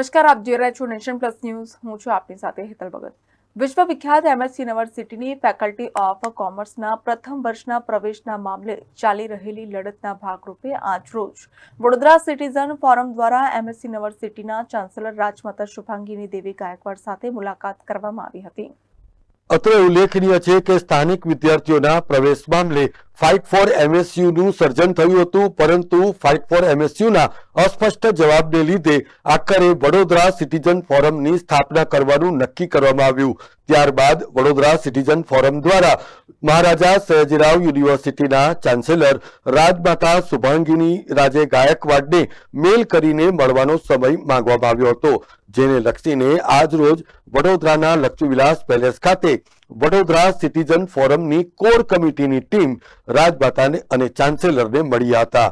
નમસ્કાર, આપ જોઈ રહ્યા છો નેશન પ્લસ ન્યૂઝ. હું છું આપની સાથે હેતલ ભગત. વિશ્વવિખ્યાત એમએસ યુનિવર્સિટીની ફેકલ્ટી ઓફ કોમર્સના પ્રથમ વર્ષના પ્રવેશના મામલે ચાલી રહેલી લડતના ભાગરૂપે આજરોજ વડોદરા સિટીઝન ફોરમ દ્વારા એમએસ યુનિવર્સિટીના ચાન્સેલર રાજમાતા શુભાંગીની દેવી ગાયકવાડ સાથે મુલાકાત કરવામાં આવી હતી. અત્રે ઉલ્લેખનીય છે કે સ્થાનિક વિદ્યાર્થીઓના પ્રવેશ મામલે ફાઇટ ફોર એમએસયુનું સર્જન થયું હતું, પરંતુ ફાઇટ ફોર એમએસયુના અસ્પષ્ટ જવાબને લીધે આખરે વડોદરા સિટીઝન ફોરમની સ્થાપના કરવાનું નક્કી કરવામાં આવ્યું. ત્યારબાદ વડોદરા સિટીઝન ફોરમ દ્વારા મહારાજા સયાજીરાવ યુનિવર્સિટીના ચાન્સેલર રાજમાતા શુભાંગીની રાજે ગાયકવાડને મેલ કરીને મળવાનો સમય માંગવામાં આવ્યો હતો. જેને લક્ષીને આજરોજ વડોદરાના લક્ષ્મીવિલાસ પેલેસ ખાતે વડોદરા સિટીઝન ફોરમની કોર કમિટીની ટીમ રાજભાતાને અને ચાન્સેલરને મળ્યા હતા.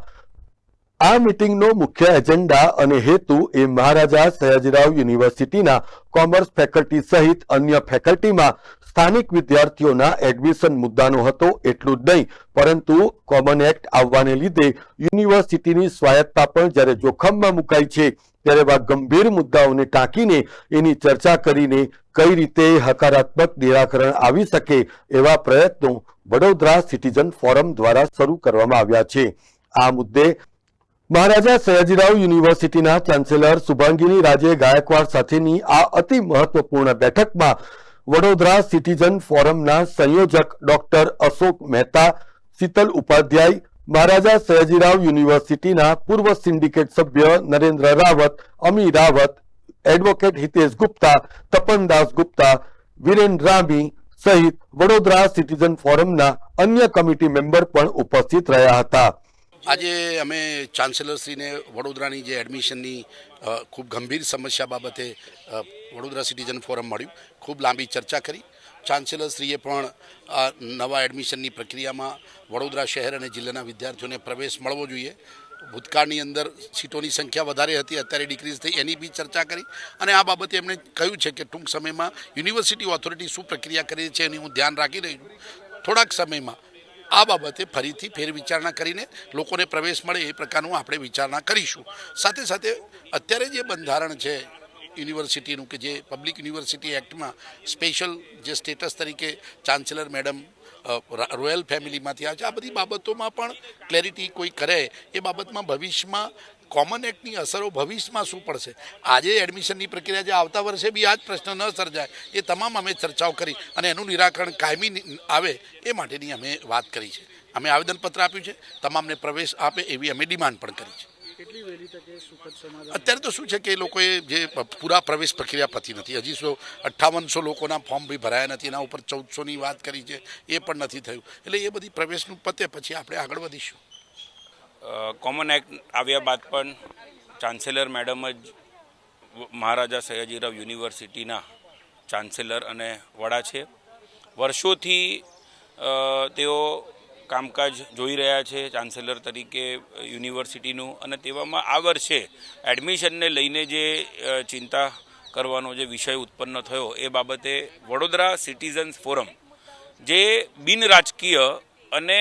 આ મીટિંગનો મુખ્ય એજન્ડા અને હેતુ એ મહારાજા સયાજીરાવ યુનિવર્સિટીના કોમર્સ ફેકલ્ટી સહિત અન્ય ફેકલ્ટીમાં સ્થાનિક વિદ્યાર્થીઓના એડમિશન મુદ્દાનો હતો એટલું જ નહીં, પરંતુ કોમન એક્ટ આવવાને લીધે યુનિવર્સિટીની સ્વાયત્તા પણ જ્યારે જોખમમાં મુકાઈ છે ત્યારે એવા ગંભીર મુદ્દાઓને ટાંકીને એની ચર્ચા કરીને કઈ રીતે હકારાત્મક નિરાકરણ આવી શકે એવા પ્રયત્નો વડોદરા સિટીઝન ફોરમ દ્વારા શરૂ કરવામાં આવ્યા છે. આ મુદ્દે મહારાજા સયાજીરાવ યુનિવર્સિટીના ચાન્સેલર શુભાંગીની રાજે ગાયકવાડ સાથેની આ અતિ મહત્વપૂર્ણ બેઠકમાં વડોદરા સિટીઝન ફોરમના સંયોજક ડોક્ટર અશોક મહેતા, શીતલ ઉપાધ્યાય મહારાજા સયાજીરાવ યુનિવર્સિટીના પૂર્વ સિન્ડિકેટ સભ્ય નરેન્દ્ર રાવત અમી રાવત, એડવોકેટ હિતેશ ગુપ્તા, તપનદાસ ગુપ્તા, વિરેન રામી સહિત વડોદરા સિટીઝન ફોરમના અન્ય કમિટી મેમ્બર પણ ઉપસ્થિત રહ્યા હતા. આજે અમે ચાન્સેલરશ્રીને વડોદરાની જે એડમિશનની ખૂબ ગંભીર સમસ્યા બાબતે વડોદરા સિટીઝન ફોરમ મળ્યું. ખૂબ લાંબી ચર્ચા કરી. ચાન્સેલરશ્રીએ પણ આ નવા એડમિશનની પ્રક્રિયામાં વડોદરા શહેર અને જિલ્લાના વિદ્યાર્થીઓને પ્રવેશ મળવો જોઈએ. ભૂતકાળની અંદર સીટોની સંખ્યા વધારે હતી, અત્યારે ડિક્રીઝ થઈ. એની બી ચર્ચા કરી અને આ બાબતે એમણે કહ્યું છે કે ટૂંક સમયમાં યુનિવર્સિટી ઓથોરિટી શું પ્રક્રિયા કરી છે એની હું ધ્યાન રાખી રહી છું. થોડાક સમયમાં આ બાબતે ફરીથી ફેર વિચારણા કરીને લોકોને પ્રવેશ મળે એ પ્રકારનું આપણે વિચારણા કરીશું. સાથે સાથે અત્યારે જે બંધારણ છે યુનિવર્સિટીનું કે જે પબ્લિક યુનિવર્સિટી એક્ટમાં સ્પેશિયલ જે સ્ટેટસ તરીકે ચાન્સેલર મેડમ રોયલ ફેમિલીમાંથી આવે છે, આ બધી બાબતોમાં પણ ક્લેરિટી કોઈ કરે એ બાબતમાં ભવિષ્યમાં કોમન એક્ટની અસરો ભવિષ્યમાં શું પડશે? આજે એડમિશનની પ્રક્રિયા જે આવતા વર્ષે બી આ જ પ્રશ્ન ન સર્જાય, એ તમામ અમે ચર્ચાઓ કરી અને એનું નિરાકરણ કાયમી આવે એ માટેની અમે વાત કરી છે. અમે આવેદનપત્ર આપ્યું છે, તમામને પ્રવેશ આપે એવી અમે ડિમાન્ડ પણ કરી છે. કેટલી વહેલી તકે સુખદ સમાધાન અત્યારે તો શું છે કે એ લોકોએ જે પૂરા પ્રવેશ પ્રક્રિયા પતી નથી. હજી સો અઠ્ઠાવનસો લોકોના ફોર્મ બી ભરાયા નથી. એના ઉપર ચૌદસોની વાત કરી છે. એ પણ નથી થયું. એટલે એ બધી પ્રવેશનું પતે પછી આપણે આગળ વધીશું. કોમન એક્ટ આવ્યા બાદ પણ ચાન્સેલર મેડમ જ મહારાજા સયાજીરાવ યુનિવર્સિટીના ચાન્સેલર અને વડા છે. વર્ષોથી તેઓ કામકાજ જોઈ રહ્યા છે ચાન્સેલર તરીકે, યુનિવર્સિટીનું. અને તેવામાં આ વર્ષે એડમિશનને લઈને જે ચિંતા કરવાનો જે વિષય ઉત્પન્ન થયો એ બાબતે વડોદરા સિટીઝન્સ ફોરમ જે બિન રાજકીય અને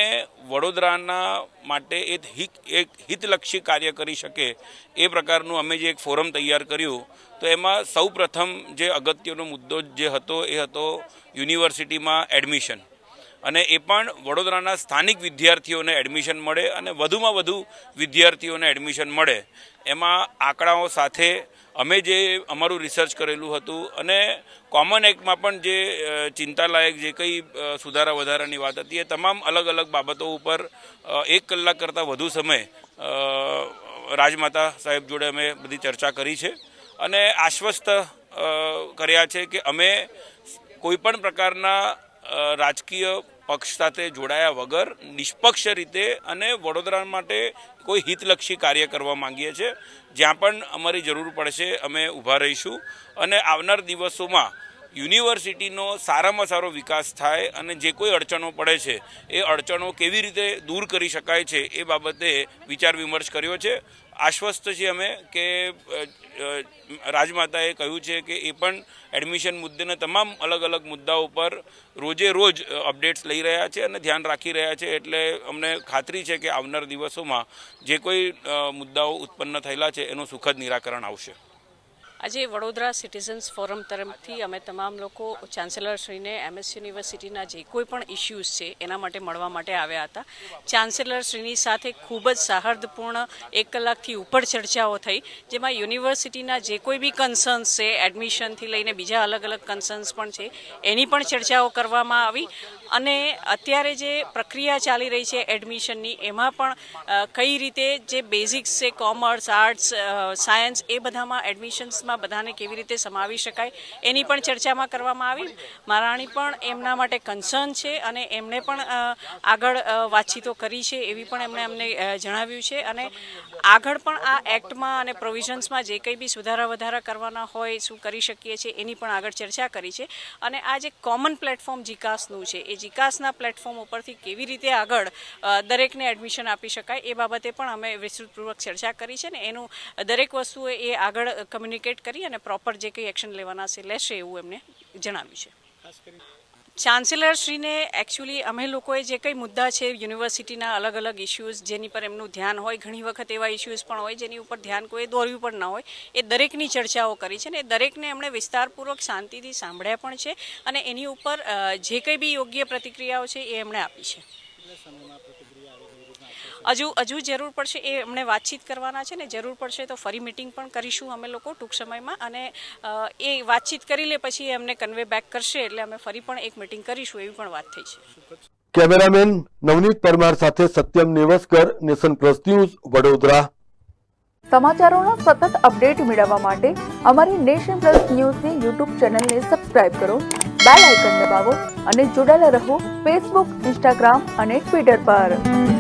વડોદરાના માટે એક હિત, એક હિતલક્ષી કાર્ય કરી શકે એ પ્રકારનું અમે જે એક ફોરમ તૈયાર કર્યું, તો એમાં સૌ પ્રથમ જે અગત્યનો મુદ્દો જે હતો એ હતો યુનિવર્સિટીમાં એડમિશન. અને એ પણ વડોદરાના સ્થાનિક વિદ્યાર્થીઓને એડમિશન મળે અને વધુમાં વધુ વિદ્યાર્થીઓને એડમિશન મળે. એમાં આંકડાઓ સાથે અમે જે અમારું રિસર્ચ કરેલું હતું અને કોમન એક્ટમાં પણ જે ચિંતાલાયક જે કંઈ સુધારા વધારાની વાત હતી, એ તમામ અલગ અલગ બાબતો ઉપર એક કલાક કરતાં વધુ સમય રાજમાતા સાહેબ જોડે અમે બધી ચર્ચા કરી છે અને આશ્વસ્ત કર્યા છે કે અમે કોઈપણ પ્રકારના રાજકીય પક્ષ સાથે જોડાયા વગર નિષ્પક્ષ રીતે અને વડોદરા માટે કોઈ હિતલક્ષી કાર્ય કરવા માંગીએ છીએ. જ્યાં પણ અમારી જરૂર પડશે અમે ઊભા રહીશું અને આવનાર દિવસોમાં યુનિવર્સિટીનો સારામાં સારો વિકાસ થાય અને જે કોઈ અડચણો પડે છે, એ અડચણો કેવી રીતે દૂર કરી શકાય છે, એ બાબતે વિચાર વિમર્શ કર્યો છે. આશ્વસ્ત છીએ અમે કે રાજમાતાએ કહ્યું છે કે એ પણ એડમિશન મુદ્દેના તમામ અલગ અલગ મુદ્દાઓ પર રોજે રોજ અપડેટ્સ લઈ રહ્યા છે અને ધ્યાન રાખી રહ્યા છે. એટલે અમને ખાતરી છે કે આવનાર દિવસોમાં જે કોઈ મુદ્દાઓ ઉત્પન્ન થયેલા છે એનું સુખદ નિરાકરણ આવશે. આજે વડોદરા સિટીઝન્સ ફોરમ તરફથી અમે તમામ લોકો ચાન્સેલરશ્રીને એમએસ યુનિવર્સિટીના જે કોઈ પણ ઇસ્યુઝ છે, એના માટે મળવા માટે આવ્યા હતા. ચાન્સેલરશ્રીની સાથે ખૂબ જ સૌહાર્દપૂર્ણ એક કલાકથી ઉપર ચર્ચાઓ થઈ, જેમાં યુનિવર્સિટીના જે કોઈ બી કન્સર્ન્સ છે એડમિશનથી લઈને બીજા અલગ અલગ કન્સર્ન્સ પણ છે, એની પણ ચર્ચાઓ કરવામાં આવી. અને અત્યારે જે પ્રક્રિયા ચાલી રહી છે એડમિશનની એમાં પણ કઈ રીતે જે બેઝિક્સ છે કોમર્સ આર્ટ્સ સાયન્સ એ બધામાં એડમિશન્સમાં બધાને કેવી રીતે સમાવી શકાય એની પણ ચર્ચામાં કરવામાં આવી. મહારાણી પણ એમના માટે કન્સર્ન છે અને એમણે પણ આગળ વાતચીતો કરી છે એવી પણ એમણે અમને જણાવ્યું છે. અને આગળ પણ આ એક્ટમાં અને પ્રોવિઝન્સમાં જે કંઈ બી સુધારા વધારા કરવાના હોય, શું કરી શકીએ છીએ એની પણ આગળ ચર્ચા કરી છે. અને આ જે કોમન પ્લેટફોર્મ જીકાસનું છે, એ જીકાસના પ્લેટફોર્મ ઉપરથી કેવી રીતે આગળ દરેકને એડમિશન આપી શકાય એ બાબતે પણ અમે વિસ્તૃતપૂર્વક ચર્ચા કરી છે ને એનું દરેક વસ્તુએ એ આગળ કમ્યુનિકેટ કરી અને પ્રોપર જે કંઈ એક્શન લેવાના છે લેશે એવું એમને જણાવ્યું છે. ખાસ કરી ચાન્સેલરશ્રીને એકચ્યુઅલી અમે લોકોએ જે કંઈ મુદ્દા છે યુનિવર્સિટીના અલગ અલગ ઇશ્યુઝ જેની પર એમનું ધ્યાન હોય ઘણી વખત એવા ઇશ્યુઝ પણ હોય જેની ઉપર ધ્યાન કોઈ દોર્યું પણ ન હોય એ દરેકની ચર્ચાઓ કરી છે ને દરેકને એમણે વિસ્તારપૂર્વક શાંતિથી સાંભળ્યા પણ છે અને એની ઉપર જે કંઈ બી યોગ્ય પ્રતિક્રિયાઓ છે એ એમણે આપી છે કેટલા સમયમાં પ્રતિક્રિયા આવે એવી રીતના આપશો? હજુ હજુ જરૂર પડશે એ એમણે વાતચીત કરવાના છે ને જરૂર પડશે તો ફરી મિટિંગ પણ કરીશું અમે લોકો ટૂંક સમયમાં અને અ, એ વાતચીત કરી લે પછી એમને અમને કન્વે બેક કરશે એટલે અમે ફરી પણ એક મિટિંગ કરીશું એવી પણ વાત થઈ છે. કેમેરામેન નવનીત પરમાર સાથે Satyam Nevaskar nation plus news Vadodara. સમાચારોના સતત અપડેટ મેળવવા માટે અમારી નેશન પ્લસ ન્યૂઝની યુટ્યુબ ચેનલને સબસ્ક્રાઇબ કરો બેલ આઇકન દબાવો અને જોડાયેલા રહો ફેસબુક ઇન્સ્ટાગ્રામ અને ટ્વિટર પર.